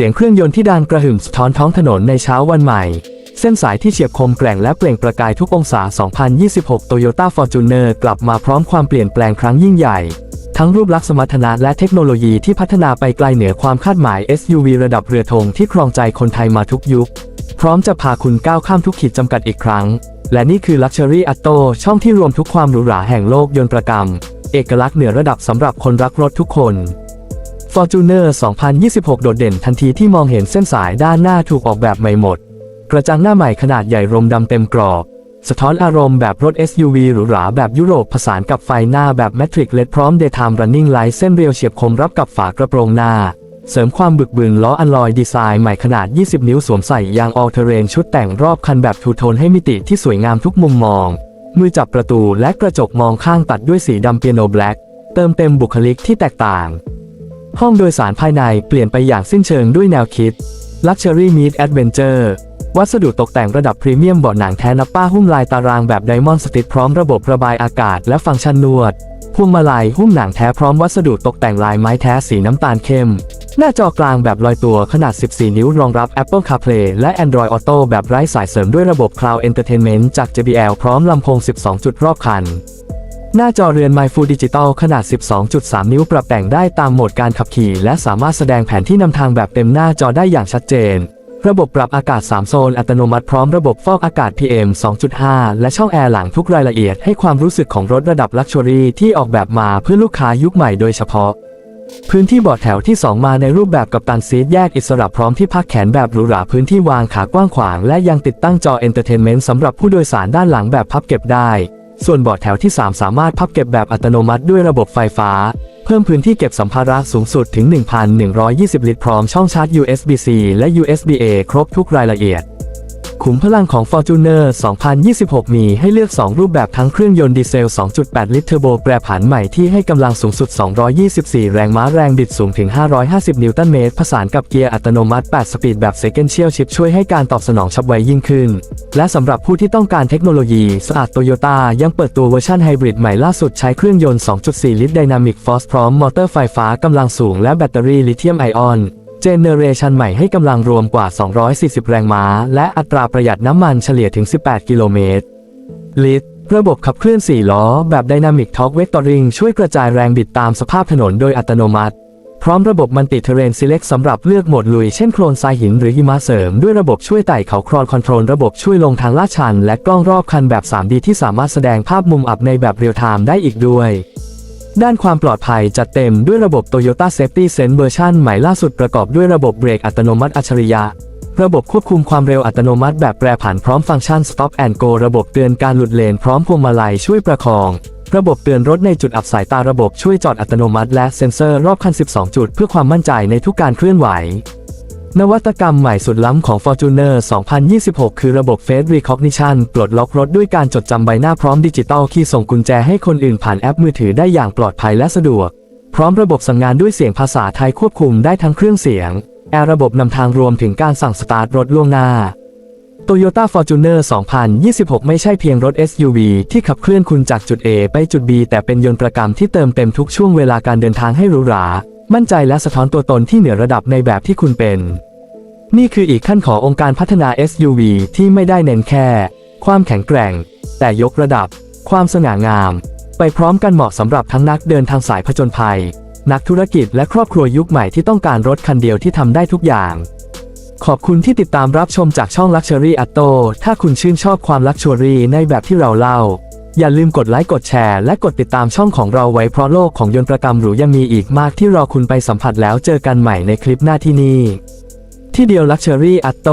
สียงเครื่องยนต์ที่ดังกระหึ่มสะท้อนท้องถนนในเช้าวันใหม่ เส้นสายที่เฉียบคมแกร่งและเปล่งประกายทุกองศา 2026 Toyota Fortuner กลับมาพร้อมความเปลี่ยนแปลงครั้งยิ่งใหญ่ ทั้งรูปลักษณ์สมรรถนะและเทคโนโลยีที่พัฒนาไปไกลเหนือความคาดหมาย SUV ระดับเรือธงที่ครองใจคนไทยมาทุกยุค พร้อมจะพาคุณก้าวข้ามทุกขีดจำกัดอีกครั้ง และนี่คือ Luxury Auto ช่องที่รวมทุกความหรูหราแห่งโลกยนต์ประกรรม เอกลักษณ์เหนือระดับสำหรับคนรักรถทุกคน Fortuner 2026 โดดเด่นทันทีที่มองเห็นเส้นสายด้านหน้าถูกออกแบบใหม่หมด กระจังหน้าใหม่ขนาดใหญ่รมดำเต็มกรอบ สะท้อนอารมณ์แบบรถ SUV หรูหราแบบยุโรปผสานกับไฟหน้าแบบ Matrix LED พร้อม Daytime Running Light เส้นเรียวเฉียบคมรับกับฝากระโปรงหน้า เสริมความบึกบึนล้ออัลลอยดีไซน์ใหม่ขนาด 20 นิ้วสวมใส่ยาง All Terrain ชุดแต่งรอบคันแบบทูโทนให้มิติที่สวยงามทุกมุมมอง มือจับประตูและกระจกมองข้างตัดด้วยสีดำเปียโนแบล็กเติมเต็มบุคลิกที่แตกต่าง ห้องโดยสารภายในเปลี่ยนไปอย่างสิ้นเชิงด้วยแนวคิด Luxury Meet Adventure วัสดุตกแต่งระดับพรีเมียมเบาะหนังแท้นับป้าหุ้มลายตารางแบบไดมอนด์สติพร้อมระบบระบายอากาศและฟังก์ชันนวดพวงมาลัยหุ้มหนังแท้พร้อมวัสดุตกแต่งลายไม้แท้สีน้ำตาลเข้ม หน้าจอกลางแบบลอยตัวขนาด 14 นิ้วรองรับ Apple CarPlay และ Android Auto แบบไร้สายเสริมด้วยระบบ Cloud Entertainment จาก JBL พร้อมลำโพง 12 จุดรอบคัน หน้าจอเรือน My Full Digital ขนาด 12.3 นิ้วปรับแต่งได้ตามโหมดการขับขี่ และสามารถแสดงแผนที่นำทางแบบเต็มหน้าจอได้อย่างชัดเจน ระบบปรับอากาศ 3 โซนอัตโนมัติพร้อมระบบฟอกอากาศ PM 2.5 และช่องแอร์หลังทุกรายละเอียดให้ความรู้สึกของรถระดับลักชัวรี่ที่ออกแบบมาเพื่อลูกค้ายุคใหม่โดยเฉพาะ พื้นที่เบาะแถวที่ 2 มาในรูปแบบกับตันซีทแยกอิสระพร้อมที่พักแขนแบบหรูหราพื้นที่วางขากว้างขวาง และยังติดตั้งจอเอนเตอร์เทนเมนต์สำหรับผู้โดยสารด้านหลังแบบพับเก็บได้ ส่วนเบาะแถวที่ 3 สามารถพับเก็บแบบอัตโนมัติด้วยระบบไฟฟ้า เพิ่มพื้นที่เก็บสัมภาระสูงสุดถึง 1,120 ลิตรพร้อมช่องชาร์จ USB-C และ USB-A ครบทุกรายละเอียด ขุมพลังของ Fortuner 2026 มีให้เลือก 2 รูปแบบทั้งเครื่องยนต์ดีเซล 2.8 ลิตรเทอร์โบแปรผันใหม่ที่ให้กำลังสูงสุด 224 แรงม้าแรงบิดสูงถึง 550 นิวตันเมตรผสานกับเกียร์อัตโนมัติ 8 สปีดแบบ Sequential Shift ช่วยให้การตอบสนองฉับไวยิ่งขึ้น และสำหรับผู้ที่ต้องการเทคโนโลยีสะอาดโตโยต้ายังเปิดตัวเวอร์ชันไฮบริดใหม่ล่าสุดใช้เครื่องยนต์ 2.4 ลิตร Dynamic Force พร้อมมอเตอร์ไฟฟ้ากำลังสูงและแบตเตอรี่ลิเธียมไอออน เจเนเรชันใหม่ให้กำลังรวมกว่า 240 แรงม้า และอัตราประหยัดน้ำมันเฉลี่ยถึง 18 กิโลเมตร ลิตร ระบบขับเคลื่อน 4 ล้อ แบบ Dynamic Torque Vectoring ช่วยกระจายแรงบิดตามสภาพถนนโดยอัตโนมัติ พร้อมระบบมันติเทเรน Select สำหรับเลือกโหมดลุย เช่นโคลนทรายหินหรือหิมะเสริม ด้วยระบบช่วยไต่เขาครอนคอนโทรลระบบช่วยลงทางลาดชัน และกล้องรอบคันแบบ 3D ที่สามารถแสดงภาพมุมอับในแบบเรียลไทม์ได้อีกด้วย ด้านความปลอดภัยจัดเต็มด้วยระบบ Toyota Safety Sense เวอร์ชันใหม่ล่าสุดประกอบด้วยระบบเบรกอัตโนมัติอัจฉริยะ ระบบควบคุมความเร็วอัตโนมัติแบบแปรผันพร้อมฟังก์ชัน Stop and Go ระบบเตือนการหลุดเลนพร้อมพวงมาลัยช่วยประคอง ระบบเตือนรถในจุดอับสายตาระบบช่วยจอดอัตโนมัติ และเซ็นเซอร์รอบคัน 12 จุด เพื่อความมั่นใจในทุกการเคลื่อนไหว นวัตกรรมใหม่สุดล้ำของ Fortuner 2026 คือระบบ Face Recognition ปลดล็อกรถด้วยการจดจำใบหน้าพร้อมดิจิตอลคีย์ส่งกุญแจให้คนอื่นผ่านแอปมือถือได้อย่างปลอดภัยและสะดวก พร้อมระบบสั่งงานด้วยเสียงภาษาไทยควบคุมได้ทั้งเครื่องเสียง แอร์ระบบนำทางรวมถึงการสั่งสตาร์ทรถล่วงหน้า Toyota Fortuner 2026 ไม่ใช่เพียงรถ SUV ที่ขับเคลื่อนคุณจากจุด A ไปจุด B แต่เป็นยนต์ประกรรมที่เติมเต็มทุกช่วงเวลาการเดินทางให้หรูหรา มั่นใจและสะท้อนตัวตนที่เหนือระดับในแบบที่คุณเป็น นี่คืออีกขั้นขององค์การพัฒนา SUV ที่ไม่ได้เน้นแค่ ความแข็งแกร่ง แต่ยกระดับ ความสง่างาม ไปพร้อมกันเหมาะสำหรับทั้งนักเดินทางสายผจญภัย นักธุรกิจและครอบครัวยุคใหม่ที่ต้องการรถคันเดียวที่ทำได้ทุกอย่างขอบคุณที่ติดตามรับชมจากช่อง Luxury Auto ถ้าคุณชื่นชอบความลักชัวรี่ในแบบที่เราเล่า อย่าลืมกดไลค์กดแชร์และกดติดตามช่องของเราไว้เพราะโลกของยนต์ประกรรมหรูยังมีอีกมากที่รอคุณไปสัมผัสแล้วเจอกันใหม่ในคลิปหน้าที่นี่ที่เดียวลักชัวรี่อัตโต